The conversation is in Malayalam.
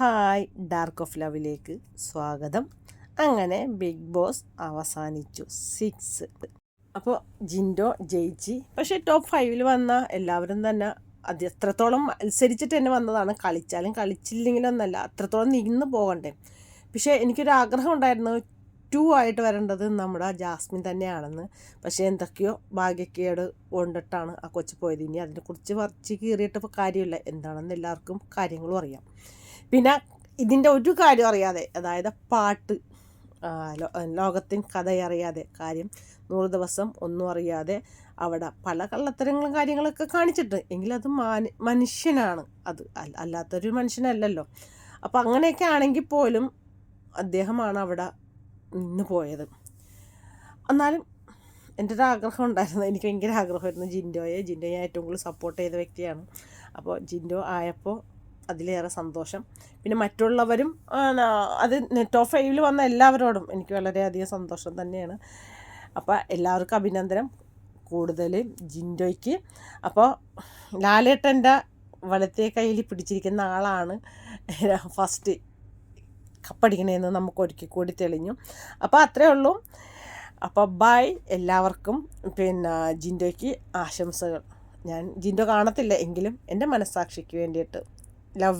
ഹായ് ഡാർക്ക് ഓഫ് ലവിലേക്ക് സ്വാഗതം. അങ്ങനെ ബിഗ് ബോസ് അവസാനിച്ചു. സിക്സ് അപ്പോൾ ജിൻഡോ ജയിച്ച് പക്ഷേ ടോപ്പ് ഫൈവിൽ വന്ന എല്ലാവരും തന്നെ അത് എത്രത്തോളം മത്സരിച്ചിട്ട് തന്നെ വന്നതാണ്. കളിച്ചാലും കളിച്ചില്ലെങ്കിലൊന്നല്ല അത്രത്തോളം നിന്ന് പോകണ്ടേ. പക്ഷേ എനിക്കൊരു ആഗ്രഹം ഉണ്ടായിരുന്നു ടു ആയിട്ട് വരേണ്ടത് നമ്മുടെ ജാസ്മിൻ തന്നെയാണെന്ന്. പക്ഷേ എന്തൊക്കെയോ ഭാഗ്യക്കേട് കൊണ്ടിട്ടാണ് ആ കൊച്ചു പോയത്. ഇനി അതിനെക്കുറിച്ച് വറച്ച് കീറിയിട്ടിപ്പോൾ കാര്യമില്ല. എന്താണെന്ന് എല്ലാവർക്കും കാര്യങ്ങളും അറിയാം. പിന്നെ ഇതിന്റെ ഒരു കാര്യം അറിയാതെ അതായത് പാട്ട് ലോകത്തിൻ കഥ അറിയാതെ കാര്യം നൂറ് ദിവസം ഒന്നും അറിയാതെ അവിടെ പല കള്ളത്തരങ്ങളും കാര്യങ്ങളൊക്കെ കാണിച്ചിട്ട് എങ്കിലും അത് മാന മനുഷ്യനാണ്. അത് അല്ലാത്തൊരു മനുഷ്യനല്ലല്ലോ. അപ്പോൾ അങ്ങനെയൊക്കെ ആണെങ്കിൽ പോലും അദ്ദേഹമാണ് അവിടെ നിന്ന് പോയത്. എന്നാലും എന്റെ ഒരു ആഗ്രഹം ഉണ്ടായിരുന്നു. എനിക്ക് ഭയങ്കര ആഗ്രഹമായിരുന്നു ജിൻഡോയെ. ജിൻഡോയെ ഏറ്റവും കൂടുതൽ സപ്പോർട്ട് ചെയ്ത വ്യക്തിയാണ്. അപ്പോൾ ജിൻഡോ ആയപ്പോൾ അതിലേറെ സന്തോഷം. പിന്നെ മറ്റുള്ളവരും അത് നെറ്റ് ഓഫ് ഫൈവിൽ വന്ന എല്ലാവരോടും എനിക്ക് വളരെയധികം സന്തോഷം തന്നെയാണ്. അപ്പോൾ എല്ലാവർക്കും അഭിനന്ദനം. കൂടുതൽ ജിൻഡോയ്ക്ക്. അപ്പോൾ ലാലേട്ടന്റെ വലത്തെ കയ്യിൽ പിടിച്ചിരിക്കുന്ന ആളാണ്. ഫസ്റ്റ് കപ്പടിക്കണേന്ന് നമുക്ക് ഒരിക്കൽ കൂടി തെളിഞ്ഞു. അപ്പോൾ അത്രേ ഉള്ളൂ. അപ്പോൾ ബൈ എല്ലാവർക്കും. പിന്നെ ജിൻഡോയ്ക്ക് ആശംസകൾ. ഞാൻ ജിൻഡോ കാണത്തില്ല എങ്കിലും എന്റെ മനസ്സാക്ഷിക്ക് വേണ്ടിയിട്ട്. Love